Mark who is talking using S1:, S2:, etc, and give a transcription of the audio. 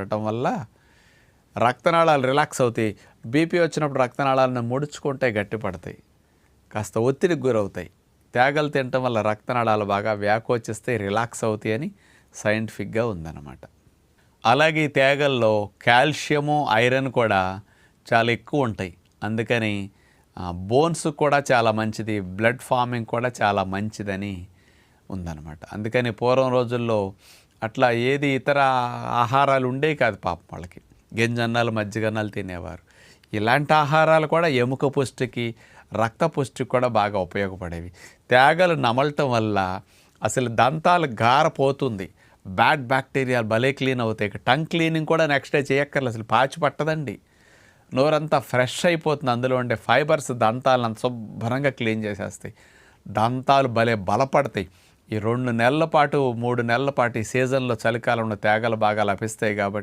S1: ఉండటం వల్ల రక్తనాళాలు రిలాక్స్ అవుతాయి. బీపీ వచ్చినప్పుడు రక్తనాళాలను ముడుచుకుంటే గట్టిపడతాయి కాస్త ఒత్తిడికి గురవుతాయి. తేగలు తినటం వల్ల రక్తనాళాలు బాగా వ్యాకోచిస్తే రిలాక్స్ అవుతాయి అని సైంటిఫిక్గా ఉందన్నమాట. అలాగే ఈ తేగల్లో కాల్షియము ఐరన్ కూడా చాలా ఎక్కువ ఉంటాయి. అందుకని బోన్స్ కూడా చాలా మంచిది బ్లడ్ ఫార్మింగ్ కూడా చాలా మంచిదని ఉందన్నమాట. అందుకని పూర్వం రోజుల్లో అట్లా ఏది ఇతర ఆహారాలు ఉండేవి కాదు పాపం వాళ్ళకి. గింజన్నాలు మజ్జిగన్నాలు తినేవారు. ఇలాంటి ఆహారాలు కూడా ఎముక పుష్టికి రక్త పుష్టికి కూడా బాగా ఉపయోగపడేవి. తేగలు నమలటం వల్ల అసలు దంతాలు గారపోతుంది. బ్యాడ్ బ్యాక్టీరియాలు భలే క్లీన్ అవుతాయి. ఇక టంగ్ క్లీనింగ్ కూడా నెక్స్ట్ డే చేయక్కర్లేదు. అసలు పాచి పట్టదండి. నోరంతా ఫ్రెష్ అయిపోతుంది. అందులో ఉండే ఫైబర్స్ దంతాలను అంత శుభ్రంగా క్లీన్ చేసేస్తాయి. దంతాలు భలే బలపడతాయి. ఈ రెండు నెలల పాటు మూడు నెలల పాటు ఈ సీజన్లో చలికాలంలో తేగలు బాగా లభిస్తాయి కాబట్టి